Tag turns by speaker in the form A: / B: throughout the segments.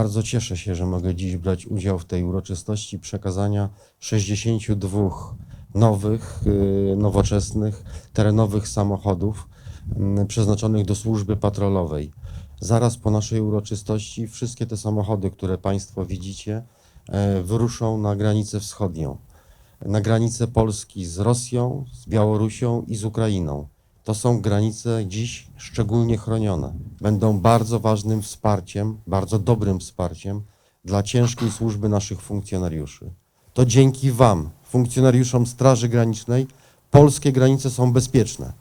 A: Bardzo cieszę się, że mogę dziś brać udział w tej uroczystości przekazania 62 nowych, y, nowoczesnych, terenowych samochodów mm, przeznaczonych do służby patrolowej. Zaraz po naszej uroczystości wszystkie te samochody, które Państwo widzicie, e, wyruszą na granicę wschodnią. Na granicę Polski z Rosją, z Białorusią i z Ukrainą. To są granice dziś szczególnie chronione. Będą bardzo ważnym wsparciem, bardzo dobrym wsparciem dla ciężkiej służby naszych funkcjonariuszy. To dzięki Wam, funkcjonariuszom Straży Granicznej, polskie granice są bezpieczne.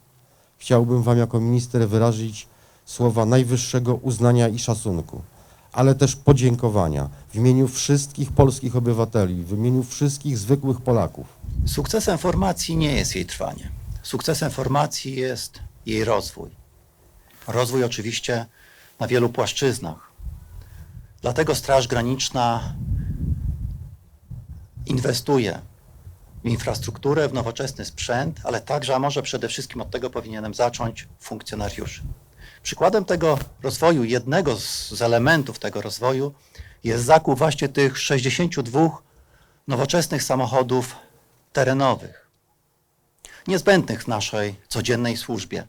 A: Chciałbym Wam jako minister wyrazić słowa najwyższego uznania i szacunku, ale też podziękowania w imieniu wszystkich polskich obywateli, w imieniu wszystkich zwykłych Polaków.
B: Sukcesem formacji nie jest jej trwanie. Sukcesem formacji jest jej rozwój. Rozwój oczywiście na wielu płaszczyznach. Dlatego Straż Graniczna inwestuje w infrastrukturę, w nowoczesny sprzęt, ale także, a może przede wszystkim od tego powinienem zacząć, funkcjonariuszy. Przykładem tego rozwoju, jednego z, elementów tego rozwoju jest zakup właśnie tych 62 nowoczesnych samochodów terenowych, niezbędnych w naszej codziennej służbie.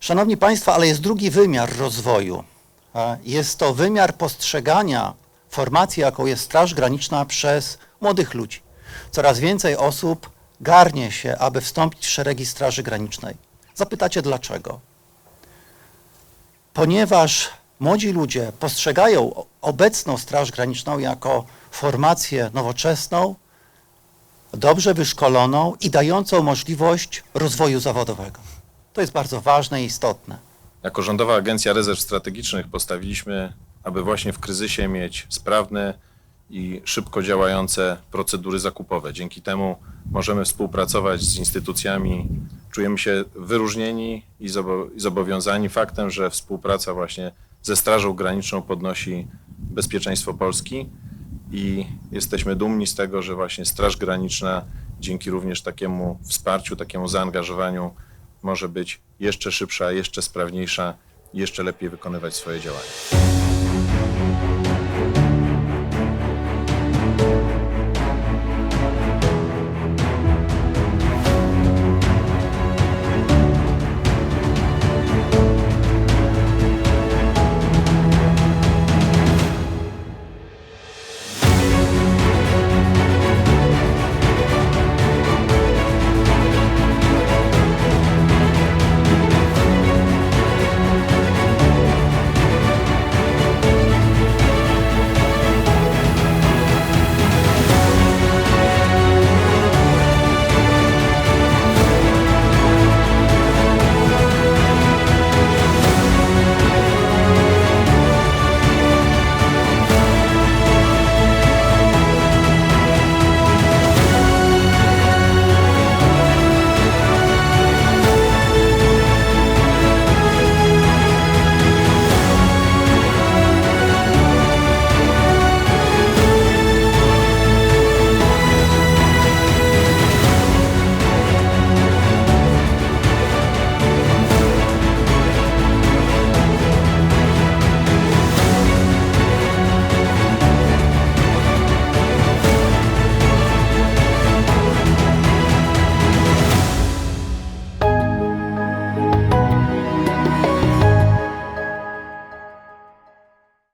B: Szanowni Państwo, ale jest drugi wymiar rozwoju. Jest to wymiar postrzegania formacji, jaką jest Straż Graniczna przez młodych ludzi. Coraz więcej osób garnie się, aby wstąpić w szeregi Straży Granicznej. Zapytacie dlaczego? Ponieważ młodzi ludzie postrzegają obecną Straż Graniczną jako formację nowoczesną, dobrze wyszkoloną i dającą możliwość rozwoju zawodowego. To jest bardzo ważne i istotne.
C: Jako Rządowa Agencja Rezerw Strategicznych postawiliśmy, aby właśnie w kryzysie mieć sprawne i szybko działające procedury zakupowe. Dzięki temu możemy współpracować z instytucjami, czujemy się wyróżnieni i zobo- i zobowiązani faktem, że współpraca właśnie ze Strażą Graniczną podnosi bezpieczeństwo Polski i jesteśmy dumni z tego, że właśnie Straż Graniczna dzięki również takiemu wsparciu, takiemu zaangażowaniu może być jeszcze szybsza, jeszcze sprawniejsza jeszcze lepiej wykonywać swoje działania.